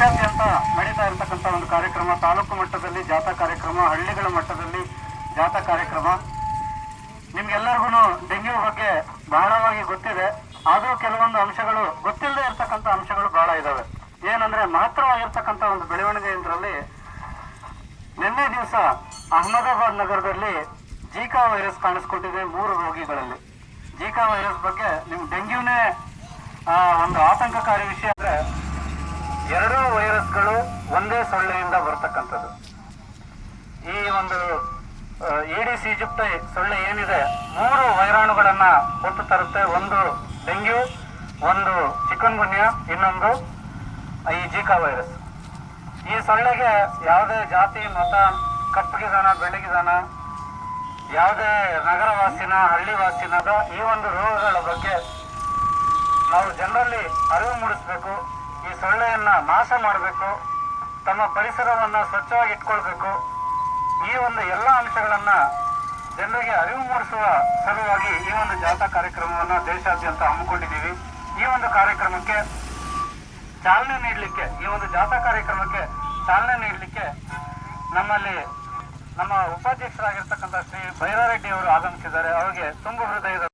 ನಡೀತಾ ಇರತಕ್ಕಂಥ ಒಂದು ಕಾರ್ಯಕ್ರಮ. ತಾಲೂಕು ಮಟ್ಟದಲ್ಲಿ ಜಾಥಾ ಕಾರ್ಯಕ್ರಮ, ಹಳ್ಳಿಗಳ ಮಟ್ಟದಲ್ಲಿ ಜಾಥಾ ಕಾರ್ಯಕ್ರಮ. ನಿಮ್ಗೆಲ್ಲರಿಗೂ ಡೆಂಗ್ಯೂ ಬಗ್ಗೆ ಬಹಳವಾಗಿ ಗೊತ್ತಿದೆ. ಆದರೂ ಕೆಲವೊಂದು ಅಂಶಗಳು ಗೊತ್ತಿಲ್ಲದೆ ಇರತಕ್ಕಂಥ ಅಂಶಗಳು ಬಹಳ ಇದಾವೆ. ಏನಂದ್ರೆ ಮಹತ್ತರವಾಗಿರ್ತಕ್ಕಂಥ ಒಂದು ಬೆಳವಣಿಗೆ ಇದರಲ್ಲಿ ನಿನ್ನೆ ದಿವಸ ಅಹಮದಾಬಾದ್ ನಗರದಲ್ಲಿ ಜೀಕಾ ವೈರಸ್ ಕಾಣಿಸ್ಕೊಂಡಿದೆ ಮೂರು ರೋಗಿಗಳಲ್ಲಿ. ಜೀಕಾ ವೈರಸ್ ಬಗ್ಗೆ ನಿಮ್ ಡೆಂಗ್ಯೂನೇ ಒಂದು ಆತಂಕಕಾರಿ ವಿಷಯ ಎರಡೂ ವೈರಸ್ಗಳು ಒಂದೇ ಸೊಳ್ಳೆಯಿಂದ ಬರ್ತಕ್ಕಂಥದ್ದು. ಈ ಒಂದು ಇಡಿ ಈಜಿಪ್ಟೈ ಸೊಳ್ಳೆ ಏನಿದೆ, ಮೂರು ವೈರಾಣುಗಳನ್ನ ಹೊತ್ತು ತರುತ್ತೆ. ಒಂದು ಡೆಂಗ್ಯೂ, ಒಂದು ಚಿಕನ್ ಗುನ್ಯ ಇನ್ನೊಂದು ಈ ಜೀಕಾ ವೈರಸ್. ಈ ಸೊಳ್ಳೆಗೆ ಯಾವುದೇ ಜಾತಿ, ಮತ, ಕಪ್ಪಗಿದಾನ ಬೆಳಗಿದಾನ ಯಾವುದೇ ನಗರವಾಸಿನ ಹಳ್ಳಿವಾಸಿನ ಈ ಒಂದು ರೋಗಗಳ ಬಗ್ಗೆ ನಾವು ಜನರಲ್ಲಿ ಅರಿವು ಮೂಡಿಸ್ಬೇಕು. ಈ ಸೊಳ್ಳೆಯನ್ನ ನಾಶ ಮಾಡಬೇಕು, ತಮ್ಮ ಪರಿಸರವನ್ನ ಸ್ವಚ್ಛವಾಗಿ ಇಟ್ಕೊಳ್ಬೇಕು ಈ ಒಂದು ಎಲ್ಲ ಅಂಶಗಳನ್ನ ಜನರಿಗೆ ಅರಿವು ಮೂಡಿಸುವ ಸಲುವಾಗಿ ಈ ಒಂದು ಜಾಥಾ ಕಾರ್ಯಕ್ರಮವನ್ನ ದೇಶಾದ್ಯಂತ ಹಮ್ಮಿಕೊಂಡಿದ್ದೀವಿ. ಈ ಒಂದು ಕಾರ್ಯಕ್ರಮಕ್ಕೆ ಚಾಲನೆ ನೀಡಲಿಕ್ಕೆ, ಈ ಒಂದು ಜಾಥಾ ಕಾರ್ಯಕ್ರಮಕ್ಕೆ ಚಾಲನೆ ನೀಡಲಿಕ್ಕೆ ನಮ್ಮಲ್ಲಿ ನಮ್ಮ ಉಪಾಧ್ಯಕ್ಷರಾಗಿರ್ತಕ್ಕಂಥ ಶ್ರೀ ಭೈರಾರೆಡ್ಡಿ ಅವರು ಆಗಮಿಸಿದ್ದಾರೆ. ಅವರಿಗೆ ತುಂಬು ಹೃದಯದ